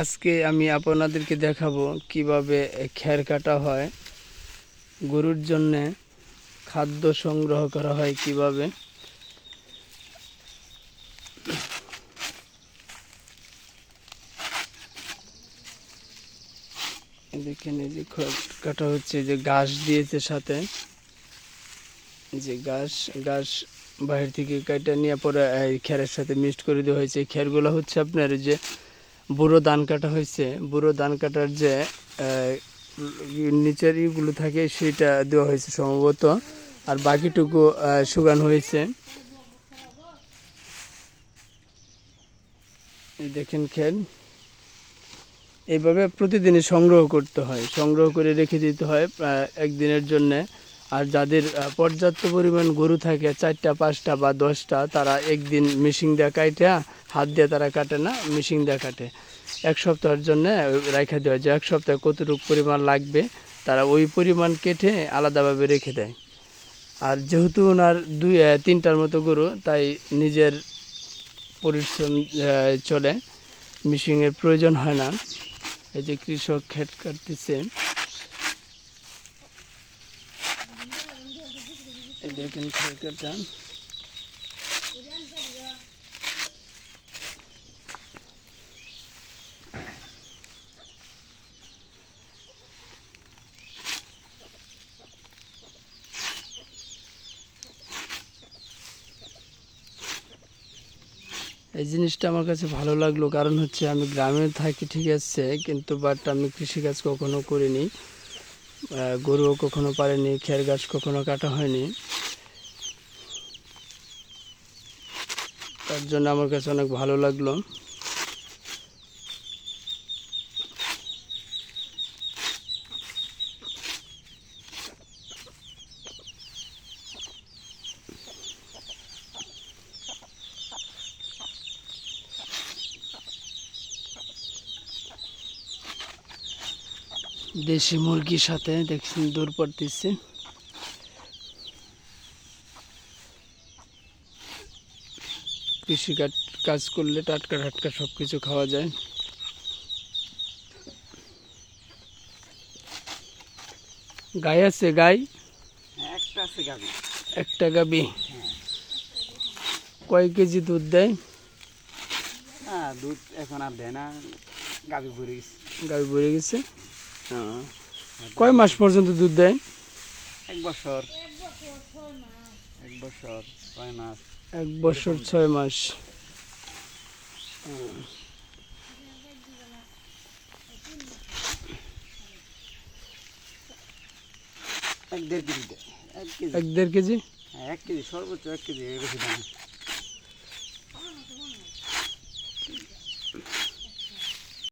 আজকে আমি আপনাদেরকে দেখাবো কীভাবে খ্যার কাটা হয়, গরুর জন্য খাদ্য সংগ্রহ করা হয় কীভাবে। দেখেন এই যে কাটা হচ্ছে যে ঘাস দিয়েছে সাথে। যে ঘাস ঘাস বাইরে থেকে কাটা নিয়ে পরে এই খ্যারের সাথে মিক্সড করে দেওয়া হয়েছে। এই খ্যারগুলো হচ্ছে আপনার যে বুড়ো ধান কাটা হয়েছে। বুড়ো ধান কাটার যে নিচের ইগুলো থাকে সেটা দেওয়া হয়েছে সম্ভবত। আর বাকিটুকু শুকানো হয়েছে। দেখেন খেল। এইভাবে প্রতিদিনই সংগ্রহ করতে হয়। সংগ্রহ করে রেখে দিতে হয় একদিনের জন্যে। আর যাদের পর্যাপ্ত পরিমাণ গরু থাকে, চারটা, পাঁচটা বা দশটা, তারা একদিন মেশিন দিয়ে কাটে হাত দিয়ে তারা কাটে না মেশিন দিয়ে কাটে। এক সপ্তাহের জন্য রেখে দেওয়া যে এক সপ্তাহে কতটুকু পরিমাণ লাগবে, তারা ওই পরিমাণ কেটে আলাদাভাবে রেখে দেয়। আর যেহেতু ওনার দুই তিনটার মতো গরু, তাই নিজের পরিশ্রম চলে। মেশিনের প্রয়োজন হয় না। এই যে কৃষক খেট কাটতেছে। এই দেখেন খেট কাটা এই জিনিসটা আমার কাছে ভালো লাগল, কারণ হচ্ছে আমি গ্রামে থাকি, ঠিক আছে, কিন্তু বাট আমি কৃষিকাজ কখনো করিনি। গরুও কখনো পারেনি খের গাছ কখনো কাটা হয়নি। তার জন্য আমার কাছে অনেক ভালো লাগল। দেশি মুরগির সাথে দেখছেন দূর পড়তেছে। কৃষি কাজ- করলে টাটকা টাটকা সব কিছু খাওয়া যায়। গাই আছে গাই? একটা আছে গাবি। একটা গাবি? কয় কেজি দুধ দেয়? দুধ এখন আর দেয় না গাবি ভরে গেছে। গাবি ভরে গেছে। কয় মাস পর্যন্ত দুধ দেয়? এক বছর। এক বছর ছয় মাস। এক বছর ছয় মাস। এক দেড় কেজি এক দেড় কেজি? হ্যাঁ, এক কেজি সর্বোচ্চ এক কেজি বেশি দাম।